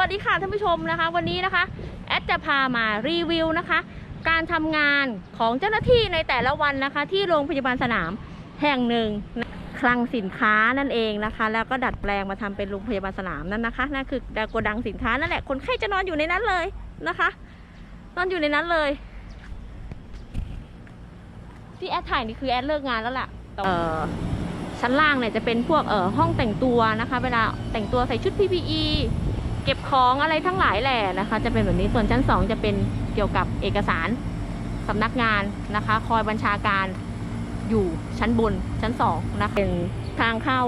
วัสดีค่ะท่านผู้ชมนะคะ วันนี้นะคะแอดจะพามารีวิวนะคะ การทำงานของเจ้าหน้าที่ในแต่ละวันนะคะ ที่โรงพยาบาลสนามแห่งหนึ่งคลังสินค้านั่นเองนะคะ แล้วก็ดัดแปลงมาทำเป็นโรงพยาบาลสนามนั่นนะคะนั่นคือโกดังสินค้านั่นแหละคนไข้จะนอนอยู่ในนั้นเลยนะคะ นอนอยู่ในนั้นเลยที่แอดถ่ายนี่คือแอดเลิกงานแล้วล่ะเออชั้นล่างเนี่ยจะเป็นพวกเอ่อห้องแต่งตัวนะคะ เวลาแต่งตัวใส่ชุด PPE เก็บของอะไรทั้งหลายแหล่นะคะ จะเป็นแบบนี้ส่วนชั้น 2 จะเป็นเกี่ยวกับเอกสารสำนักงานนะคะ คอยบัญชาการอยู่ชั้นบนชั้น2นะคะเป็นทางเข้า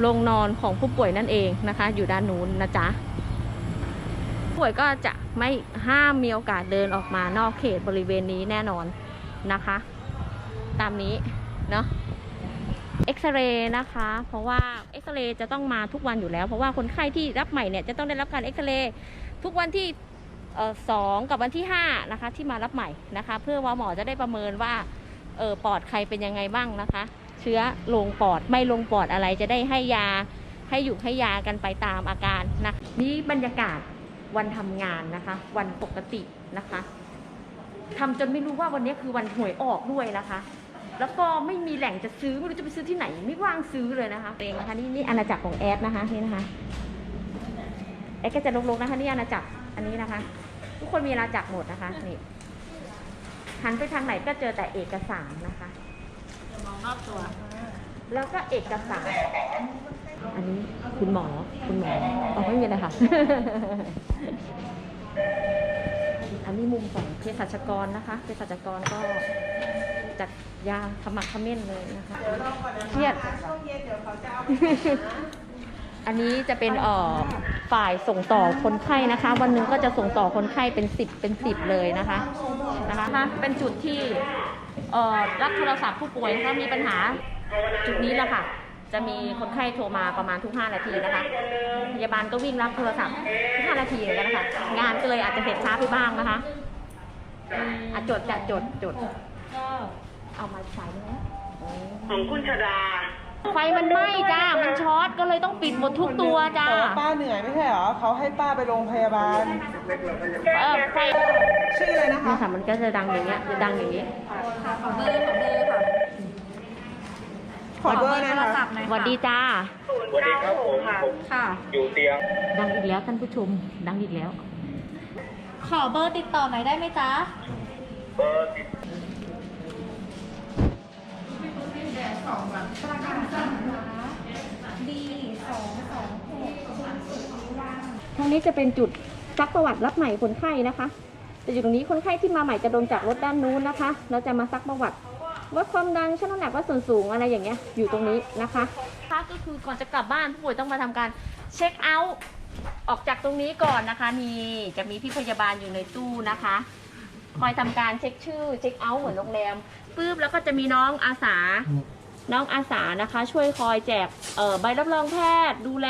โรงนอนของผู้ป่วยนั่นเองนะคะ อยู่ด้านนู้นนะจ๊ะผู้ป่วยก็จะไม่ห้ามมีโอกาสเดินออกมานอกเขตบริเวณนี้แน่นอนนะคะ ตามนี้เนาะ เอ็กซเรย์นะคะ เพราะว่าเอ็กซเรย์จะต้องมาทุกวันอยู่แล้ว เพราะว่าคนไข้ที่รับใหม่เนี่ยจะต้องได้รับการเอ็กซเรย์ทุกวันที่สองกับวันที่ห้านะคะที่มารับใหม่นะคะ เพื่อว่าหมอจะได้ประเมินว่าเออปอดใครเป็นยังไงบ้างนะคะ เชื้อลงปอดไม่ลงปอดอะไรจะได้ให้ยาให้อยู่ให้ยากันไปตามอาการนะนี่บรรยากาศวันทำงานนะคะ วันปกตินะคะทำจนไม่รู้ว่าวันนี้คือวันหวยออกด้วยนะคะ แล้วก็ไม่มีแหล่งจะซื้อไม่รู้จะไปซื้อที่ไหน ไม่ว่างซื้อเลยนะคะเองนะคะนี่นี่อาณาจักรของแอดนะคะนี่นะคะแอดก็จะลงๆนะคะ นี่อาณาจักรอันนี้นะคะ ทุกคนมีอาณาจักรหมดนะคะนี่หันไปทางไหนก็เจอแต่เอกสารนะคะมองรอบตัว แล้วก็เอกสารอันนี้คุณหมอคุณหมออ๋อไม่มีอะไรค่ะ อันนี้มุมของเภสัชกรนะคะเภสัชกรก็ จัดยาขมักเขม้นเลยนะคะเครียดอันนี้จะเป็นเอ่อฝ่ายส่งต่อคนไข้นะคะ วันหนึ่งก็จะส่งต่อคนไข้เป็นสิบเป็นสิบเลยนะคะนะคะเป็นจุดที่เอ่อรับโทรศัพท์ผู้ป่วยถ้ามีปัญหาจุดนี้แหละค่ะ จะมีคนไข้โทรมาประมาณทุก 5 นาทีนะคะพยาบาลก็วิ่งรับโทรศัพท์ทุก5นาทีเหมือนกันนะคะงานก็เลยอาจจะเสร็จช้าไปบ้างนะคะอะจดจะจดจด เอามาใช้ไหมของคุณชดา ไฟมันไหม้จ้า มันช็อตก็เลยต้องปิดหมดทุกตัวจ้า แต่ว่าป้าเหนื่อยไม่ใช่เหรอเขาให้ป้าไปโรงพยาบาล เออไฟชื่ออะไรนะคะนี่ค่ะมันก็จะดังอย่างเงี้ย จะดังอย่างนี้ขอเบอร์นะคะสวัสดีจ้า สวัสดีครับผมผมค่ะ อยู่เตียง ดังอีกแล้วท่านผู้ชม ดังอีกแล้ว ขอเบอร์ติดต่อหน่อยได้ไหมจ๊ะ เบอร์ติด D สองสองหกทางนี้จะเป็นจุดซักประวัติรับใหม่คนไข้นะคะแต่อยู่ตรงนี้คนไข้ที่มาใหม่จะลงจากรถด้านนู้นนะคะ เราจะมาซักประวัติวัดความดันชั่งน้ำหนักวัดส่วนสูงอะไรอย่างเงี้ยอยู่ตรงนี้นะคะค่ะก็คือก่อนจะกลับบ้านผู้ป่วยต้องมาทำการเช็คเอาท์ออกจากตรงนี้ก่อนนะคะนี่จะมีพี่พยาบาลอยู่ในตู้นะคะคอยทำการเช็คชื่อเช็คเอาท์เหมือนโรงแรมปุ๊บแล้วก็จะมีน้องอาสา น้องอาสานะคะ ช่วยคอยแจกเอ่อใบรับรองแพทย์ ดูแล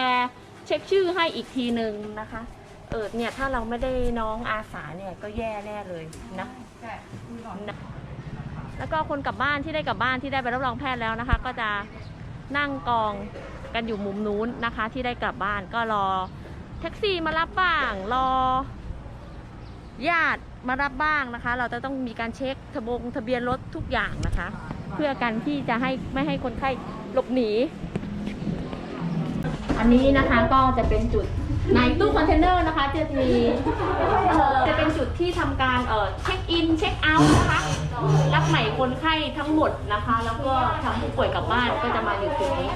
เช็คชื่อให้อีกทีหนึ่งนะคะเออเนี่ยถ้าเราไม่ได้น้องอาสาเนี่ยก็แย่แน่เลยนะนะแล้วก็คนกลับบ้านที่ได้กลับบ้านที่ได้ใบรับรองแพทย์แล้วนะคะ ก็จะนั่งกองกันอยู่มุมนู้นนะคะ ที่ได้กลับบ้านก็รอแท็กซี่มารับบ้าง รอ ญาติมารับบ้างนะคะ เราจะต้องมีการเช็คทะบงทะเบียนรถทุกอย่างนะคะ เพื่อกันที่จะให้ไม่ให้คนไข้หลบหนี อันนี้นะคะก็จะเป็นจุดในตู้คอนเทนเนอร์นะคะจะมีจะเป็นจุดที่ทำการเช็คอินเช็คเอาท์นะคะรับใหม่คนไข้ทั้งหมดนะคะ แล้วก็ทำผู้ป่วยกลับบ้านก็จะมาอยู่จุดนี้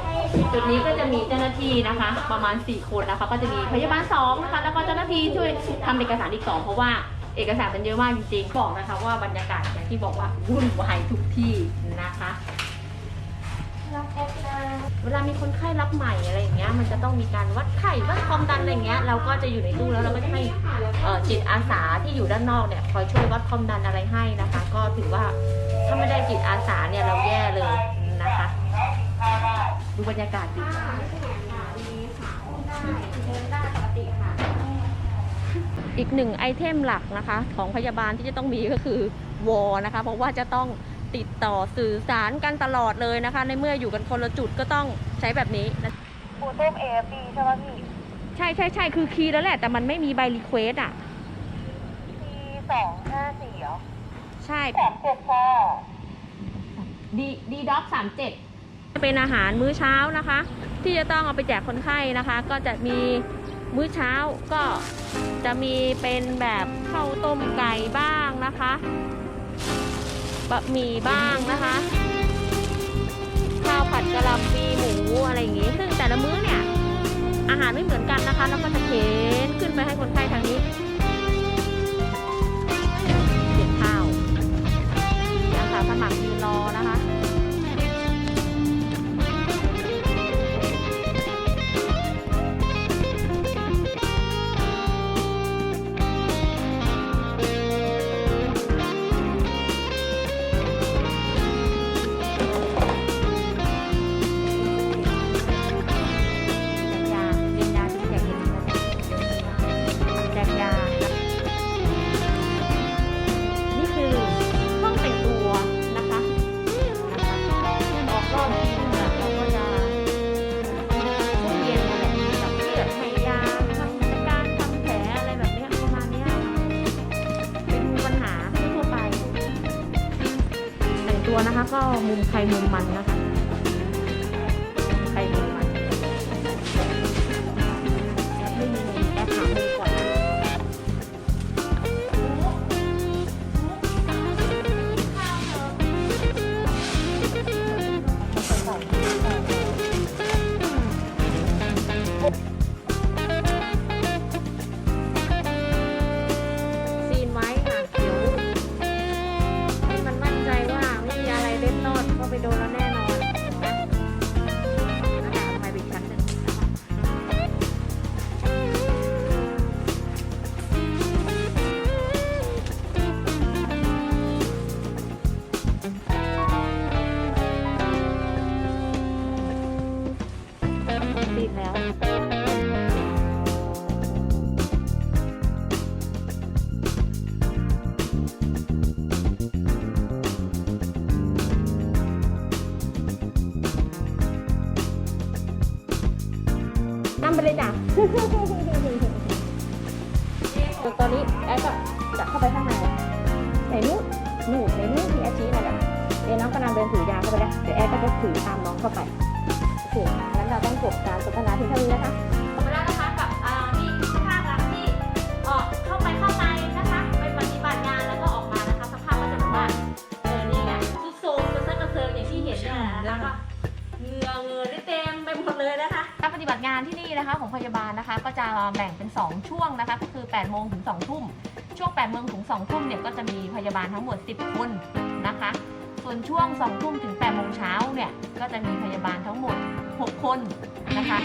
จุดนี้ก็จะมีเจ้าหน้าที่นะคะ ประมาณ 4 คนนะคะ ก็จะมีพยาบาล2นะคะแล้วก็เจ้าหน้าที่ช่วยทำเอกสารอีก2เพราะว่า เอกสารมันเยอะมากจริงๆ บอกนะคะว่าบรรยากาศอย่างที่บอกว่าวุ่นวายทุกที่นะคะเวลามีคนไข้รับใหม่อะไรอย่างเงี้ย มันจะต้องมีการวัดไข้วัดความดันอะไรอย่างเงี้ย เราก็จะอยู่ในตู้แล้วเราก็จะให้เอ่อจิตอาสาที่อยู่ด้านนอกเนี่ยคอยช่วยวัดความดันอะไรให้นะคะ ก็ถือว่าถ้าไม่ได้จิตอาสาเนี่ยเราแย่เลยนะคะ ดูบรรยากาศดี อีกหนึ่งไอเทมหลักนะคะ ของพยาบาลที่จะต้องมีก็คือวอนะคะ เพราะว่าจะต้องติดต่อสื่อสารกันตลอดเลยนะคะ ในเมื่ออยู่กันคนละจุดก็ต้องใช้แบบนี้นะปูต้ม AFD ใช่ป่ะพี่ใช่ใช่ใช่คือคีย์แล้วแหละ แต่มันไม่มีใบรีเควสอะสองห้าสี่เหรอใช่สามเจ็ดค่ะดีดีด็อกสามเจ็ดเป็นอาหารมื้อเช้านะคะ ที่จะต้องเอาไปแจกคนไข้นะคะ ก็จะมี มื้อเช้าก็จะมีเป็นแบบข้าวต้มไก่บ้างนะคะบะหมี่บ้างนะคะ ข้าวผัดกะหล่ำปีหมูอะไรอย่างงี้ ซึ่งแต่ละมื้อเนี่ย อาหารไม่เหมือนกันนะคะ แล้วก็จะเข็นขึ้นไปให้คนไข้ ตัวนะคะ ก็มุมใครมุมมันนะคะ จ้ะตอนนี้แอดก็จะเข้าไปข้างในไหนนู้นนู่นไหนนู้นที่แอดชี้นั่นแหละเดี๋ยวน้องกำลังเดินถือยาเข้าไปแล้วเดี๋ยวแอดก็จะถือตามน้องเข้าไปโอเคงั้นเราต้องจบการสนทนาเพียงเท่านี้นะคะจบไปแล้วนะคะกับอนี่สภาพหลังที่ออกเข้าไปข้างในนะคะไปปฏิบัติงานแล้วก็ออกมานะคะสภาพก็จะแบบว่าเออนี่ไงซุดโซมกระเซาะกระเซิงอย่างที่เห็นเนี่ยนะคะ หมดเลยนะคะ การปฏิบัติงานที่นี่นะคะของพยาบาลนะคะ ก็จะแบ่งเป็น 2 ช่วงนะคะ ก็คือ8โมงถึง2ทุ่ม ช่วง8โมงถึง2ทุ่มเนี่ยก็จะมีพยาบาลทั้งหมด 10 คนนะคะ ส่วนช่วง2ทุ่มถึง8โมงเช้าเนี่ยก็จะมีพยาบาลทั้งหมด 6 คนนะคะ